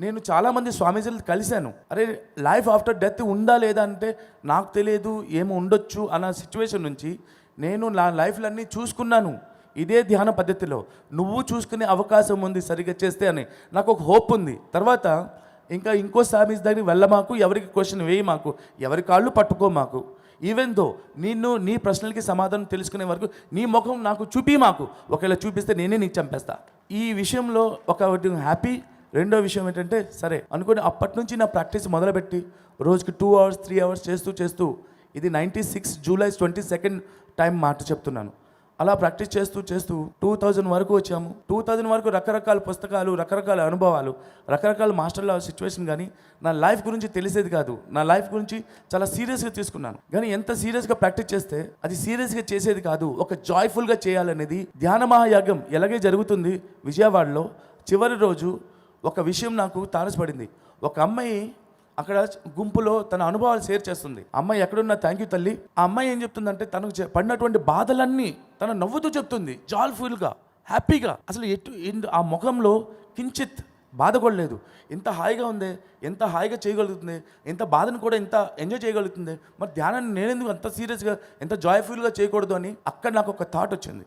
నేను చాలామంది స్వామీజీలు కలిశాను. అరే లైఫ్ ఆఫ్టర్ డెత్ ఉందా లేదా అంటే నాకు తెలియదు ఏమో ఉండొచ్చు అన్న సిచ్యువేషన్ నుంచి నేను నా లైఫ్లన్నీ చూసుకున్నాను. ఇదే ధ్యాన పద్ధతిలో. నువ్వు చూసుకునే అవకాశం ఉంది సరిగ్గా చేస్తే అని. నాకు ఒక హోప్ ఉంది. తర్వాత ఇంకా ఇంకో స్వామీజీ దగ్గరికి వెళ్ళమాకు ఎవరికి క్వశ్చన్ వేయి మాకు ఎవరి కాళ్ళు పట్టుకో మాకు ఈవెన్ దో నిన్ను నీ ప్రశ్నలకి సమాధానం తెలుసుకునే వరకు నీ ముఖం నాకు చూపి మాకు ఒకవేళ చూపిస్తే నేనే నీకు చంపేస్తా. ఈ విషయంలో ఒకటి హ్యాపీ రెండో విషయం ఏంటంటే సరే అనుకుని అప్పటి నుంచి నా ప్రాక్టీస్ మొదలుపెట్టి రోజుకి టూ అవర్స్ త్రీ అవర్స్ చేస్తూ చేస్తూ ఇది ninety six July twenty second time మాట చెప్తున్నాను. అలా ప్రాక్టీస్ చేస్తూ చేస్తూ టూ థౌజండ్ వరకు వచ్చాము. టూ థౌజండ్ వరకు రకరకాల పుస్తకాలు రకరకాల అనుభవాలు రకరకాల మాస్టర్ల సిచ్యువేషన్ కానీ నా లైఫ్ గురించి తెలిసేది కాదు. నా లైఫ్ గురించి చాలా సీరియస్గా తీసుకున్నాను. కానీ ఎంత సీరియస్గా ప్రాక్టీస్ చేస్తే అది సీరియస్గా చేసేది కాదు. ఒక జాయ్ఫుల్గా చేయాలనేది ధ్యాన మహాయాగం ఎలాగే జరుగుతుంది విజయవాడలో చివరి రోజు ఒక విషయం నాకు తారసపడింది. ఒక అమ్మాయి అక్కడ గుంపులో తన అనుభవాలు షేర్ చేస్తుంది. అమ్మాయి ఎక్కడున్నా థ్యాంక్ యూ తల్లి. ఆ అమ్మాయి ఏం చెప్తుందంటే తనకు పడినటువంటి బాధలన్నీ తన నవ్వుతూ చెప్తుంది జాల్ఫుల్గా హ్యాపీగా. అసలు ఎటు ఎందు- ఆ ముఖంలో కించిత్ బాధ కూడా లేదు. ఎంత హాయిగా ఉంది ఎంత హాయిగా చేయగలుగుతుంది ఎంత బాధను కూడా ఎంత ఎంజాయ్ చేయగలుగుతుంది. మరి ధ్యానాన్ని నేనెందుకు అంత సీరియస్గా ఎంత జాయ్ఫుల్గా చేయకూడదు అని అక్కడ నాకు ఒక థాట్ వచ్చింది.